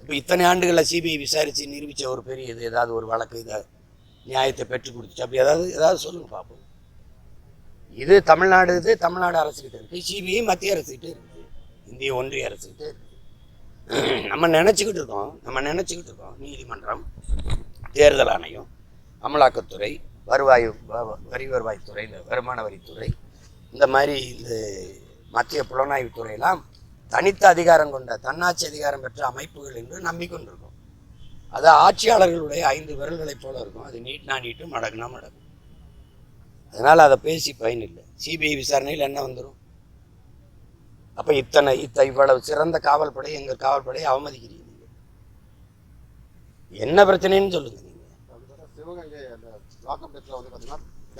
இப்போ இத்தனை ஆண்டுகளில் சிபிஐ விசாரித்து நிரூபித்த ஒரு பெரிய இது ஏதாவது ஒரு வழக்கு இதை நியாயத்தை பெற்றுக் கொடுத்துச்சு. அப்படி ஏதாவது ஏதாவது சொல்லுங்க பார்ப்போம் இது தமிழ்நாடு இது தமிழ்நாடு அரசுக்கிட்ட இருக்குது சிபிஐ மத்திய அரசுக்கிட்ட இருக்குது இந்திய ஒன்றிய அரசுக்கிட்ட இருக்குது நம்ம நினச்சிக்கிட்டு இருக்கோம். நம்ம நினச்சிக்கிட்டு இருக்கோம். நீதிமன்றம் தேர்தல் ஆணையம் அமலாக்கத்துறை வருவாய் வ- வரி வருவாய்த்துறை இந்த வருமான வரித்துறை இந்த மாதிரி இந்த மத்திய புலனாய்வுத்துறையெல்லாம் தனித்த அதிகாரம் கொண்ட தன்னாட்சி அதிகாரம் பெற்ற அமைப்புகள் என்று நம்பிக்கொண்டிருக்கோம். அது ஆட்சியாளர்களுடைய ஐந்து விரல்களைப் போல இருக்கும். அது நீட்னா நீட்டு மடக்குனா மடக்கும் அதனால் அதை பேசி பயன் இல்லை சிபிஐ விசாரணையில் என்ன வந்துடும் அப்போ இத்தனை இத்த இவ்வளவு சிறந்த காவல்படை எங்கள் காவல்படையை அவமதிக்கிறீங்க நீங்க. என்ன பிரச்சனைன்னு சொல்லுங்க நீங்கள்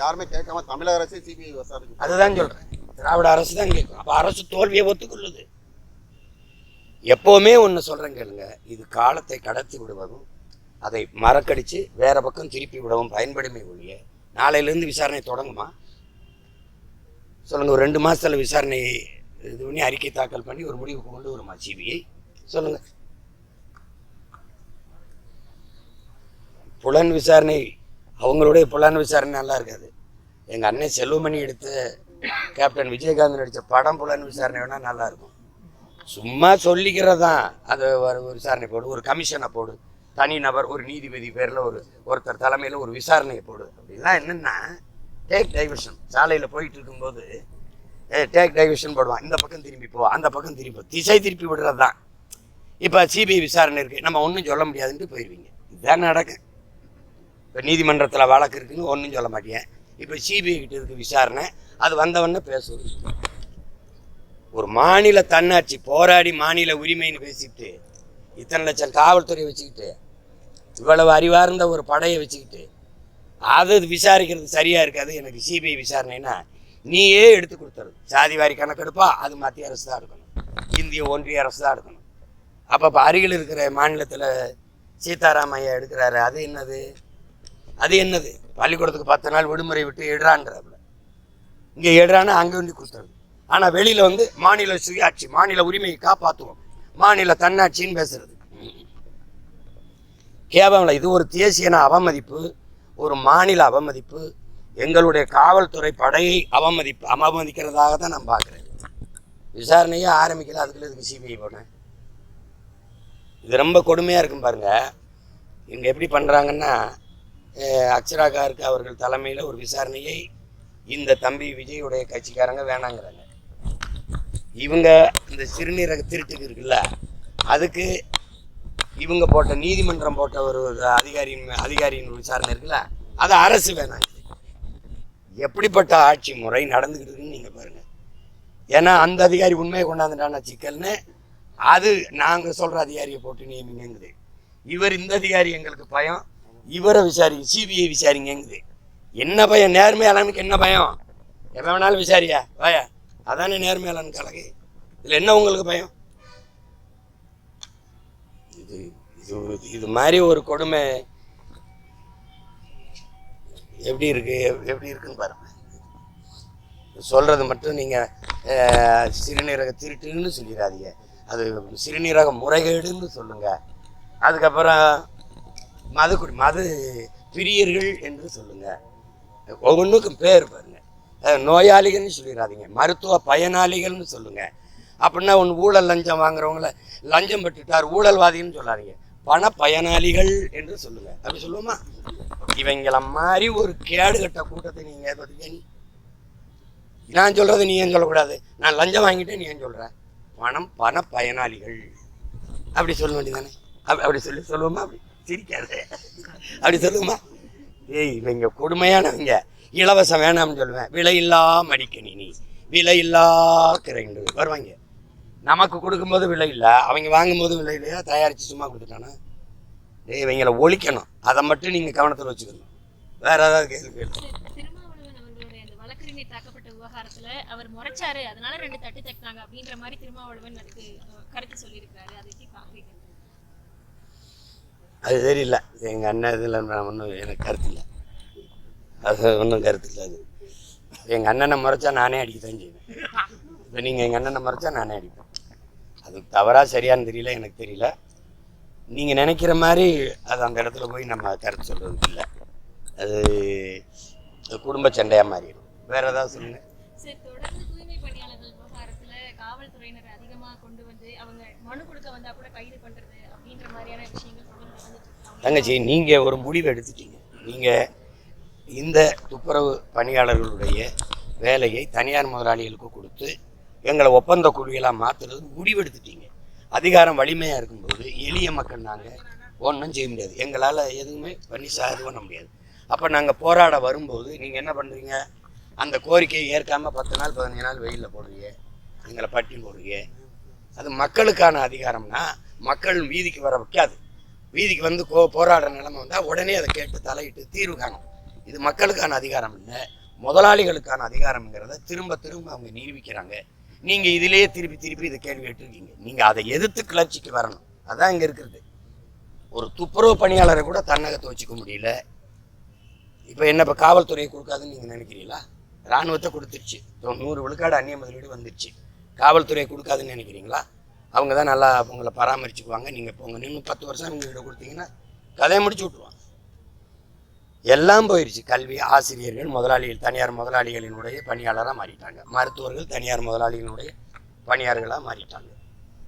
யாருமே கேட்காம தமிழக அரசே சிபிஐ விசாரிச்சு அதுதான் சொல்கிறேன் திராவிட அரசு தான் கேட்கும். அப்போ அரசு தோல்வியை ஒத்துக்கொள்ளுது. எப்போவுமே ஒன்று சொல்கிறேன் கேளுங்க. இது காலத்தை கடத்தி விடுவதும் அதை மறக்கடித்து வேறு பக்கம் திருப்பி விடவும் பயன்படுமே ஒழிய நாளையிலேருந்து விசாரணை தொடங்குமா? சொல்லுங்கள் ஒரு ரெண்டு மாதத்தில் விசாரணை இது பண்ணி அறிக்கை தாக்கல் பண்ணி ஒரு முடிவுக்கு கொண்டு வருமா சிபிஐ? சொல்லுங்கள் புலன் விசாரணை அவங்களுடைய புலன் விசாரணை நல்லா இருக்காது. எங்கள் அண்ணன் செல்வமணி எடுத்த கேப்டன் விஜயகாந்த் நடித்த படம் புலன் விசாரணை வேணால் நல்லாயிருக்கும் சும்மா சொல்லிக்கிறது? தான் ஒரு விசாரணை போடு ஒரு கமிஷனை போடு. தனி நபர் ஒரு நீதிபதி பேரில் ஒரு ஒருத்தர் தலைமையில் ஒரு விசாரணையை போடு. அப்படிலாம் என்னென்னா டேக் டைவர்ஷன் சாலையில் போயிட்டு இருக்கும்போது டேக் டைவர்ஷன் போடுவான். இந்த பக்கம் திரும்பி போவான் அந்த பக்கம் திரும்பி திசை திருப்பி விடுறது தான் இப்போ சிபிஐ விசாரணை இருக்குது நம்ம ஒன்றும் சொல்ல முடியாதுன்ட்டு போயிடுவீங்க இதுதான் நடக்கும் இப்போ நீதிமன்றத்தில் வழக்கு இருக்குன்னு ஒன்றும் சொல்ல மாட்டேன் இப்போ சிபிஐ கிட்ட இருக்க விசாரணை. அது வந்தவொடனே பேசுவது ஒரு மாநில தன்னாட்சி போராடி மாநில உரிமைன்னு பேசிட்டு இத்தனை லட்சம் காவல்துறை வச்சுக்கிட்டு இவ்வளவு அறிவார்ந்த ஒரு படையை வச்சுக்கிட்டு அது விசாரிக்கிறது சரியாக இருக்காது எனக்கு சிபிஐ விசாரணைனா நீயே எடுத்து கொடுத்துரு. சாதி வாரி கணக்கெடுப்பா அது மத்திய அரசு தான் இருக்கணும் இந்திய ஒன்றிய அரசு தான் இருக்கணும் அப்போ இப்போ அருகில் இருக்கிற மாநிலத்தில் சீதாராம் ஐயா எடுக்கிறாரு அது என்னது? அது என்னது? பள்ளிக்கூடத்துக்கு பத்து நாள் விடுமுறை விட்டு எடுறான்றாப்புல இங்கே எடுறான்னு அங்கே வந்து கொடுத்துருது. ஆனால் வெளியில் வந்து மாநில சுயாட்சி மாநில உரிமையை காப்பாற்றுவோம் மாநில தன்னாட்சின்னு பேசுறது. கேவலம் இது ஒரு தேசியன அவமதிப்பு ஒரு மாநில அவமதிப்பு எங்களுடைய காவல்துறை படையை அவமதிப்பு அவமதிக்கிறதாக தான் நான் பார்க்குறேன். விசாரணையே ஆரம்பிக்கல அதுக்குள்ள இதுக்கு சிபிஐ போனேன் இது ரொம்ப கொடுமையாக இருக்கும் பாருங்கள் இங்கே எப்படி பண்ணுறாங்கன்னா அக்ஷராகாருக்கு அவர்கள் தலைமையில் ஒரு விசாரணையை இந்த தம்பி விஜயுடைய கட்சிக்காரங்க வேணாங்கிறாங்க. இவங்க இந்த சிறுநீரக திருட்டுக்கு இருக்குல்ல அதுக்கு இவங்க போட்ட நீதிமன்றம் போட்ட ஒரு அதிகாரியின் அதிகாரியின் விசாரணை இருக்குல்ல அது அரசு வேணாம் எப்படிப்பட்ட ஆட்சி முறை நடந்துக்கிட்டு இருக்குன்னு நீங்கள் பாருங்கள் ஏன்னா அந்த அதிகாரி உண்மையை கொண்டாந்துட்டானா சிக்கல்னு அது நாங்கள் சொல்கிற அதிகாரியை போட்டு நியமிங்கங்குது. இவர் இந்த அதிகாரி எங்களுக்கு பயம் இவரை விசாரிங்க சிபிஐ விசாரிங்கங்குது. என்ன பயம்? நேர்மையாளனுக்கு என்ன பயம்? எப்போ வேணாலும் விசாரியா? வாயா. அதானே நேர்மையாளன் கலகை. இதில் என்ன உங்களுக்கு பயம்? இது இது இது மாதிரி ஒரு கொடுமை எப்படி இருக்கு? எப்படி இருக்குன்னு பாருங்க. சொல்கிறது மட்டும் நீங்கள் சிறுநீரக திருட்டுன்னு சொல்லிடாதீங்க. அது சிறுநீரக முறைகேடுன்னு சொல்லுங்கள் அதுக்கப்புறம் மது குடி மது பிரியர்கள் என்று சொல்லுங்கள் ஒவ்வொன்றுக்கும் பேர் பாருங்க. நோயாளிகள்னு சொல்லிடாதீங்க. மருத்துவ பயனாளிகள்னு சொல்லுங்க. அப்படின்னா ஒன்று ஊழல் லஞ்சம் வாங்குறவங்கள லஞ்சம் பெற்றுட்டார் ஊழல்வாதின்னு சொல்லாதீங்க. பண பயனாளிகள் என்று சொல்லுங்க. அப்படி சொல்லுவோமா? இவங்கள மாதிரி ஒரு கேடு கட்ட கூட்டத்தை நீங்க பார்த்தீங்க நான் சொல்றது நீ ஏன் சொல்லக்கூடாது? நான் லஞ்சம் வாங்கிட்டேன் நீ ஏன் சொல்ற? பணம் பண பயனாளிகள். அப்படி சொல்ல வேண்டியதானே அப்படி அப்படி சொல்லி சொல்லுவோமா? அப்படி சிரிக்காது. அப்படி சொல்லுவோமா? ஏய் இவங்க கொடுமையானவங்க. இலவசம் வேணாம்னு சொல்லுவேன். விலையில்லா மடிக்கணினி. விலையில்லா கிரைண்டர். வருவாங்க. நமக்கு கொடுக்கும்போது விலை இல்லை. அவங்க வாங்கும்போது விலை இல்லையா? தயாரித்து சும்மா கொடுத்துட்டானா? இவங்களை ஒழிக்கணும். அதை மட்டும் நீங்கள் கவனத்தில் வச்சுக்கணும். வேற ஏதாவது கேள்வி கேள்வி விவகாரத்துல அவர் முறைச்சாரு. அதனால ரெண்டு தட்டு தட்டினாங்க அப்படின்ற மாதிரி திருமாவளவன் அதுக்கு கருத்து சொல்லியிருக்காரு. அதை எப்படி பாக்குறீங்க அது தெரியல. எங்கள் அண்ணன் இதில் ஒன்றும் எனக்கு கருத்து இல்லை. அது ஒன்றும் கருத்து இல்லை அது. எங்கள் அண்ணனை முறைச்சா நானே அடிக்க தான் செய்வேன். இப்போ நீங்கள் எங்கள் அண்ணனை முறைச்சா நானே அடிப்பேன். அது தவறா சரியான்னு தெரியல எனக்கு தெரியல. நீங்கள் நினைக்கிற மாதிரி அது அந்த இடத்துல போய் நம்ம கருத்து சொல்கிறது இல்லை. அது குடும்ப சண்டையாக மாறிடும். வேற ஏதாவது சொல்லுங்கள் தங்கச்சி நீங்கள் ஒரு முடிவு எடுத்துட்டீங்க. நீங்கள் இந்த துப்புரவு பணியாளர்களுடைய வேலையை தனியார் முதலாளிகளுக்கு கொடுத்து எங்களை ஒப்பந்த குழுவியெல்லாம் மாற்றுறது முடிவெடுத்துட்டீங்க. அதிகாரம் வலிமையாக இருக்கும்போது எளிய மக்கள் நாங்கள் ஒன்றும் செய்ய முடியாது. எங்களால் எதுவுமே பண்ணி சா இது பண்ண முடியாது. அப்போ நாங்கள் போராட வரும்போது நீங்கள் என்ன பண்ணுறீங்க அந்த கோரிக்கையை ஏற்காமல் பத்து நாள் பதினஞ்சு நாள் வெயிலில் போடுவீங்க எங்களை பட்டி போடுவீங்க அது மக்களுக்கான அதிகாரம்னா மக்கள் வீதிக்கு வர வைக்காது. வீதிக்கு வந்து கோ போராடுற நிலைமை வந்தால் உடனே அதை கேட்டு தலையிட்டு தீர்வு காணும். இது மக்களுக்கான அதிகாரம் இல்லை. முதலாளிகளுக்கான அதிகாரம்ங்கிறத திரும்ப திரும்ப அவங்க நிரூபிக்கிறாங்க. நீங்கள் இதிலேயே திருப்பி திருப்பி இதை கேள்வி கேட்டிருக்கீங்க. நீங்கள் அதை எதிர்த்து கிளர்ச்சிக்கு வரணும். அதான் இங்கே இருக்கிறது. ஒரு துப்புரவு பணியாளரை கூட தன்னகத்தை வச்சுக்க முடியல. இப்போ என்ன இப்போ காவல்துறையை கொடுக்காதுன்னு நீங்கள் நினைக்கிறீங்களா? இராணுவத்தை கொடுத்துருச்சு. இப்போ நூறு விழுக்காடு அந்நிய முதலீடு வந்துருச்சு. காவல்துறையை கொடுக்காதுன்னு நினைக்கிறீங்களா? அவங்க தான் நல்லா உங்களை பராமரிச்சுக்குவாங்க. நீங்கள் போங்க நின்று பத்து வருஷம் இவங்ககிட்ட கொடுத்தீங்கன்னா கதையை முடிச்சு விட்ருவாங்க எல்லாம் போயிடுச்சு கல்வி ஆசிரியர்கள் முதலாளிகள் தனியார் முதலாளிகளினுடைய பணியாளராக மாறிட்டாங்க. மருத்துவர்கள் தனியார் முதலாளிகளுடைய பணியாளர்களாக மாறிட்டாங்க.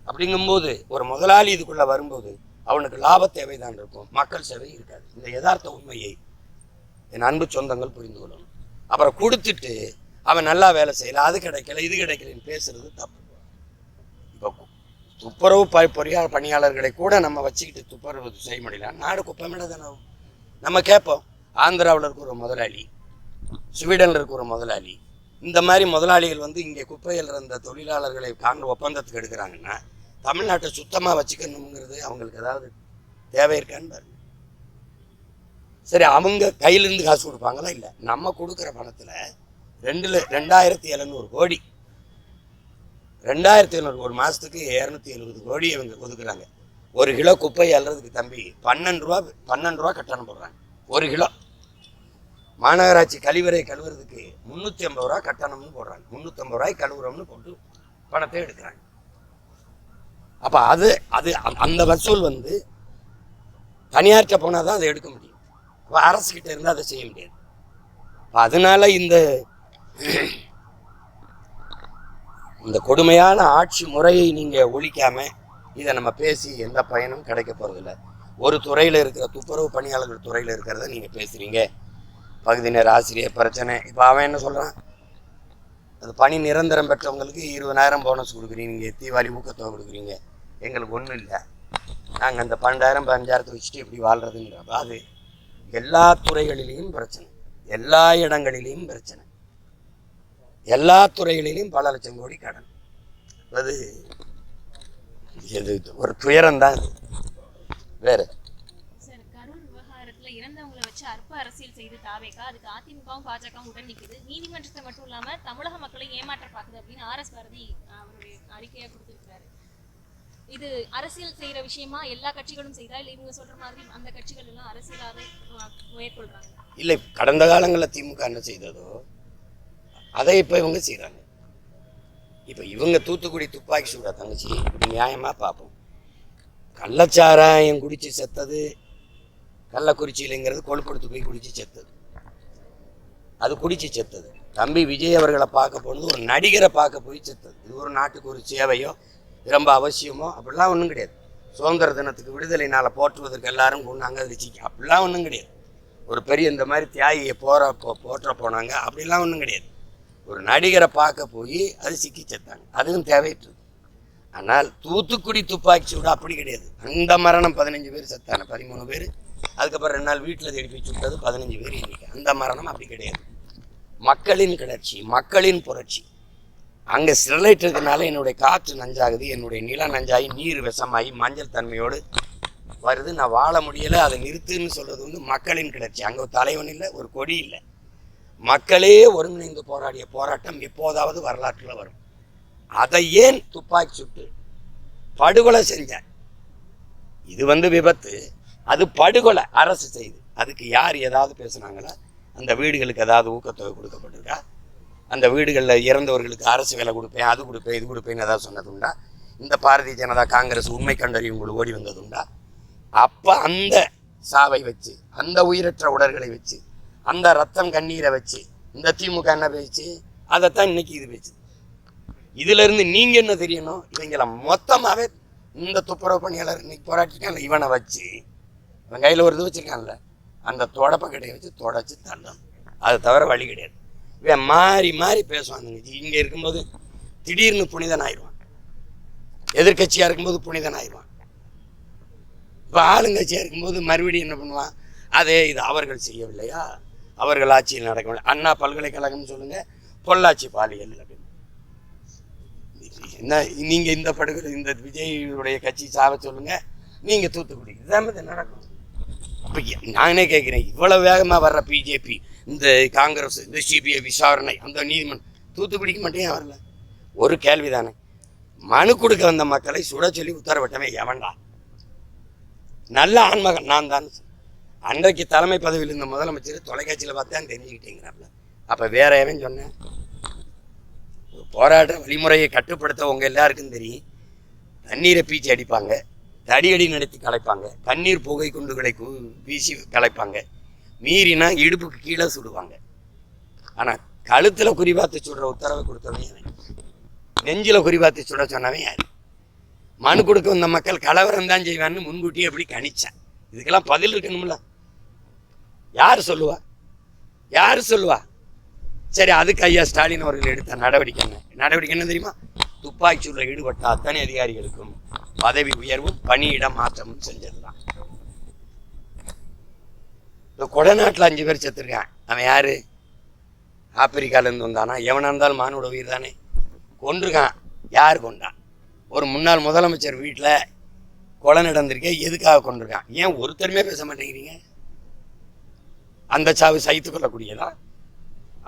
அப்படிங்கும்போது ஒரு முதலாளி இதுக்குள்ளே வரும்போது அவனுக்கு லாப தேவை தான் இருக்கும். மக்கள் சேவை இருக்காது. இந்த யதார்த்த உண்மையை என் அன்பு சொந்தங்கள் புரிந்து கொள்ளணும். அப்புறம் கொடுத்துட்டு அவன் நல்லா வேலை செய்யல அது கிடைக்கல இது கிடைக்கலன்னு பேசுறது தப்பு. இப்போ துப்புரவு ப பொறியா பணியாளர்களை கூட நம்ம வச்சுக்கிட்டு துப்புரவு செய்ய முடியல நாடு குப்பமிட தானே நம்ம கேட்போம் ஆந்திராவில் இருக்க ஒரு முதலாளி ஸ்வீடனில் இருக்கிற ஒரு முதலாளி இந்த மாதிரி முதலாளிகள் வந்து இங்கே குப்பையில் இருந்த தொழிலாளர்களை காண்ற ஒப்பந்தத்துக்கு எடுக்கிறாங்கன்னா தமிழ்நாட்டை சுத்தமாக வச்சுக்கணுங்கிறது அவங்களுக்கு ஏதாவது தேவை இருக்கான்னு பாருங்க. சரி அவங்க கையிலேருந்து காசு கொடுப்பாங்களா இல்லை? நம்ம கொடுக்குற பணத்தில் ரெண்டுல ரெண்டாயிரத்தி எழுநூறு கோடி ரெண்டாயிரத்தி எழுநூறு ஒரு மாதத்துக்கு இரநூத்தி எழுபது கோடி இவங்க ஒதுக்குறாங்க. ஒரு கிலோ குப்பை அள்ளுறதுக்கு தம்பி பன்னெண்டு ரூபா பன்னெண்டு ரூபா கட்டணம் போடுறாங்க. ஒரு கிலோ. மாநகராட்சி கழிவறை கழுவுறதுக்கு முந்நூற்றி ஐம்பது ரூபா கட்டணம்னு போடுறாங்க. முந்நூற்றம்பது ரூபாய் கழுவுறோம்னு போட்டு பணத்தை எடுக்கிறாங்க. அப்போ அது அது அந்த- அந்த வசூல் வந்து தனியார்கிட்ட போனால் தான் அதை எடுக்க முடியும். அப்போ அரசுக்கிட்ட இருந்தால் அதை செய்ய முடியாது. அப்போ அதனால இந்த இந்த கொடுமையான ஆட்சி முறையை நீங்கள் ஒழிக்காமல் இதை நம்ம பேசி எந்த பயனும் கிடைக்க போகிறதில்ல ஒரு துறையில் இருக்கிற துப்புரவு பணியாளர்கள் துறையில் இருக்கிறத நீங்கள் பேசுகிறீங்க பகுதி நேர ஆசிரியர் பிரச்சனை. இப்போ அவன் என்ன சொல்கிறான் அது பணி நிரந்தரம் பெற்றவங்களுக்கு இருபதாயிரம் போனஸ் கொடுக்குறீங்க. நீங்கள் தீபாவளி ஊக்கத்தொகை கொடுக்குறீங்க. எங்களுக்கு ஒன்றும் இல்லை. நாங்கள் அந்த பன்னெண்டாயிரம் பதினஞ்சாயிரத்தை வச்சுட்டு இப்படி வாழ்கிறதுங்கிறப்ப அது எல்லா துறைகளிலையும் பிரச்சனை. எல்லா இடங்களிலையும் பிரச்சனை. எல்லா துறைகளிலும் பல லட்சம் கோடி கடன். அது இது ஒரு துயரம் தான் வேறு சார் கரூர் விவகாரத்துல இறந்தவங்களை வச்சு அற்ப அரசியல் செய்து தாவேக்கா அதுக்கு அதிமுகவும் பாஜகவும் உடன் நிக்குது. நீதிமன்றத்தை மட்டும் இல்லாம தமிழக மக்களை ஏமாற்ற பாக்குது அப்படின்னு ஆர் எஸ் பாரதி அவருடைய அறிக்கையா கொடுத்திருக்காரு இது அரசியல் செய்யற விஷயமா? எல்லா கட்சிகளும் செய்தா? இல்ல இவங்க சொல்ற மாதிரி அந்த கட்சிகள் எல்லாம் அரசியலாவே மேற்கொள்றாங்க? இல்லை கடந்த காலங்களில் திமுக என்ன செய்ததோ அதை இப்போ இவங்க செய்கிறாங்க இப்போ இவங்க தூத்துக்குடி துப்பாக்கி சூடா தங்கச்சி இப்படி நியாயமாக பார்ப்போம். கள்ளச்சாராயம் குடிச்சு செத்தது கள்ளக்குறிச்சியிலங்கிறது கொழுப்படுத்து போய் குடிச்சு செத்தது. அது குடிச்சு செத்தது. தம்பி விஜய் அவர்களை பார்க்க போனது ஒரு நடிகரை பார்க்க போய் செத்தது. இது ஒரு நாட்டுக்கு ஒரு சேவையோ ரொம்ப அவசியமோ அப்படிலாம் ஒன்றும் கிடையாது. சுதந்திர தினத்துக்கு விடுதலை நாளை போற்றுவதற்கு எல்லாரும் கொண்டாங்க வச்சுக்க சிக்கி அப்படிலாம் ஒன்றும் கிடையாது. ஒரு பெரிய இந்த மாதிரி தியாகியை போற போ போற்ற போனாங்க அப்படிலாம் ஒன்றும் கிடையாது. ஒரு நடிகரை பார்க்க போய் அது சிக்கி செத்தாங்க. அதுவும் தேவையற்றது. ஆனால் தூத்துக்குடி துப்பாக்கி சூடு அப்படி கிடையாது. அந்த மரணம் பதினஞ்சு பேர் செத்தான பதிமூணு பேர். அதுக்கப்புறம் ரெண்டு நாள் வீட்டில் தேடி போய் சுட்டது பதினஞ்சு பேர் இன்னைக்கு அந்த மரணம் அப்படி கிடையாது. மக்களின் கிளர்ச்சி மக்களின் புரட்சி. அங்கே ஸ்டெர்லைட் இருக்கிறதுனால என்னுடைய காற்று நஞ்சாகுது என்னுடைய நிலம் நஞ்சாகி நீர் விஷமாகி மஞ்சள் தன்மையோடு வருது. நான் வாழ முடியலை அதை நிறுத்துன்னு சொல்கிறது வந்து மக்களின் கிளர்ச்சி. அங்கே ஒரு தலைவன் இல்லை ஒரு கொடி இல்லை. மக்களே ஒருங்கிணைந்து போராடிய போராட்டம் எப்போதாவது வரலாற்றில் வரும். அதை ஏன் துப்பாக்கி சுட்டு படுகொலை செஞ்சேன் இது வந்து விபத்து. அது படுகொலை அரசு செய்து. அதுக்கு யார் ஏதாவது பேசுனாங்களா? அந்த வீடுகளுக்கு ஏதாவது ஊக்கத்தொகை கொடுக்கப்பட்டிருக்கா? அந்த வீடுகளில் இறந்தவர்களுக்கு அரசு வேலை கொடுப்பேன் அது கொடுப்பேன் இது கொடுப்பேன்னு ஏதாவது சொன்னதுண்டா? இந்த பாரதிய ஜனதா காங்கிரஸ் உண்மை கண்டறியும் உங்களுக்கு ஓடி வந்ததுண்டா? அப்போ அந்த சாவை வச்சு அந்த உயிரற்ற உடல்களை வச்சு அந்த ரத்தம் கண்ணீரை வச்சு இந்த திமுக என்ன பேச்சு அதைத்தான் இன்னைக்கு இது பேச்சு இதிலிருந்து நீங்கள் என்ன தெரியணும்? இவங்களை மொத்தமாகவே இந்த துப்புரவு பணியாளர் இன்னைக்கு போராட்டிருக்காங்க. இவனை வச்சு இவன் கையில் ஒரு இது வச்சிருக்கான்ல. அந்த தொடப்ப கடையை வச்சு தொடச்சி தள்ளணும். அது தவிர வழி கிடையாது. இவன் மாறி மாறி பேசுவான் இங்கே இருக்கும்போது திடீர்னு புனிதன் ஆயிடுவான். எதிர்கட்சியாக இருக்கும்போது புனிதன் ஆயிடுவான். இப்போ ஆளுங்கட்சியாக இருக்கும்போது மறுபடியும் என்ன பண்ணுவான்? அதே இது அவர்கள் செய்யவில்லையா? அவர்கள் ஆட்சியில் நடக்கவில்லை. அண்ணா பல்கலைக்கழகம்னு சொல்லுங்க. பொள்ளாச்சி பாலியல் அப்படின்னு. என்ன நீங்க இந்த படுகொலை இந்த விஜயுடைய கட்சி சாவ சொல்லுங்க. நீங்க தூத்துக்குடி இதுதான் இது நடக்கும். அப்போ நானே கேட்குறேன் இவ்வளோ வேகமாக வர்ற பிஜேபி இந்த காங்கிரஸ் இந்த சிபிஐ விசாரணை அந்த நீதிமன்றம் தூத்துக்குடிக்கு மட்டும் ஏன் வரல? ஒரு கேள்வி தானே மனு கொடுக்க வந்த மக்களை சுட சொல்லி உத்தரவிட்டவன் எவன்டா? நல்ல ஆன்மகன் நான் தான். அன்றைக்கு தலைமை பதவியில் இருந்த முதலமைச்சர் தொலைக்காட்சியில் பார்த்தேன் தெரிஞ்சுக்கிட்டேங்கிறாப்ல. அப்போ வேற எவன் சொன்னேன் போராட்ட வழிமுறையை கட்டுப்படுத்த உங்கள் எல்லாருக்கும் தெரியும். தண்ணீரை பீச்சி அடிப்பாங்க. தடியடி நடத்தி கலைப்பாங்க. கண்ணீர் புகை குண்டுகளை வீசி கலைப்பாங்க. மீறினா இடுப்புக்கு கீழே சுடுவாங்க. ஆனால் கழுத்தில் குறிபாத்து சுடுற உத்தரவை கொடுத்தவன் எவன் நெஞ்சில் குறிபாத்து சுட சொன்னவன் யார்? மனு கொடுக்க வந்த மக்கள் கலவரம் தான் செய்வான்னு முன்கூட்டியே எப்படி கணிச்சேன். இதுக்கெல்லாம் பதில் இருக்கணும்ல. யார் சொல்லுவா? யார் சொல்லுவா? சரி அதுக்கு ஐயா ஸ்டாலின் அவர்கள் எடுத்த நடவடிக்கை என்ன? நடவடிக்கை என்ன தெரியுமா? துப்பாக்கி சூடில் ஈடுபட்ட அத்தனை அதிகாரிகளுக்கும் பதவி உயர்வும் பணியிட மாற்றமும் செஞ்சிடலாம் இந்த கொடநாட்டில் அஞ்சு பேர் செத்துருக்கான் அவன் யாரு? ஆப்பிரிக்காலேருந்து வந்தானா? எவனா இருந்தாலும் மானோட உயிர் தானே. கொண்டிருக்கான் யார் கொண்டான் ஒரு முன்னாள் முதலமைச்சர் வீட்டில் கொலை நடந்திருக்கே எதுக்காக கொண்டிருக்கான் ஏன் ஒருத்தருமே பேச மாட்டேங்கிறீங்க? அந்த சாவு சகித்து கொள்ளக்கூடியதா?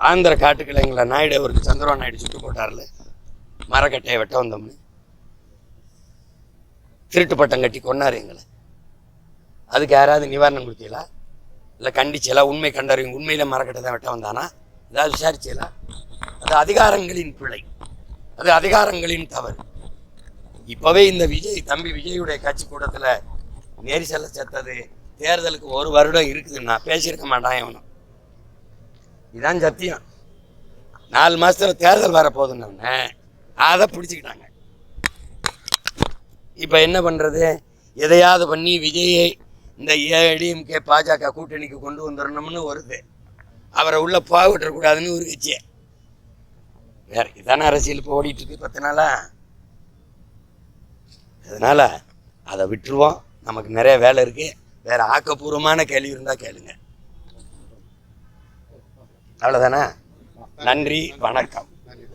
ஆந்திர காட்டுக்கிழங்குல நாயுடு அவருக்கு சந்திரபாபு நாயுடு சுட்டு போட்டார்ல. மரக்கட்டையை வெட்ட வந்தோம்னு. திருட்டு பட்டம் கட்டி கொண்டாரு எங்களை. அதுக்கு யாராவது நிவாரணம் கொடுத்தீங்களா? இல்லை கண்டிச்சீங்களா? உண்மை கண்டறியும். உண்மையில மரக்கட்டை தான் வெட்ட வந்தானா? ஏதாவது விசாரிச்சீங்களா? அது அதிகாரங்களின் பிழை. அது அதிகாரங்களின் தவறு. இப்பவே இந்த விஜய் தம்பி விஜயுடைய கட்சி கூட்டத்தில் நெரிசலை செத்தது. தேர்தலுக்கு ஒரு வருடம் இருக்குதுன்னா பேசியிருக்க மாட்டான் இவனும் இதான் சத்தியம். நாலு மாசத்துல தேர்தல் வரப்போகுதுன்னு அதை பிடிச்சிக்கிட்டாங்க. இப்போ என்ன பண்ணுறது எதையாவது பண்ணி விஜயை இந்த ஏடிஎம்கே பாஜக கூட்டணிக்கு கொண்டு வந்துடணும்னு வருது. அவரை உள்ளே போக விட்டுறக்கூடாதுன்னு ஒரு கட்சி வேற இதான அரசியல் இப்போ ஓடிட்டுருக்கு பத்து நாளா அதனால அதை விட்டுருவோம். நமக்கு நிறைய வேலை இருக்கு. வேற ஆக்கப்பூர்வமான கேள்வி இருந்தால் கேளுங்க. அவ்வளோதானே நன்றி வணக்கம். நன்றி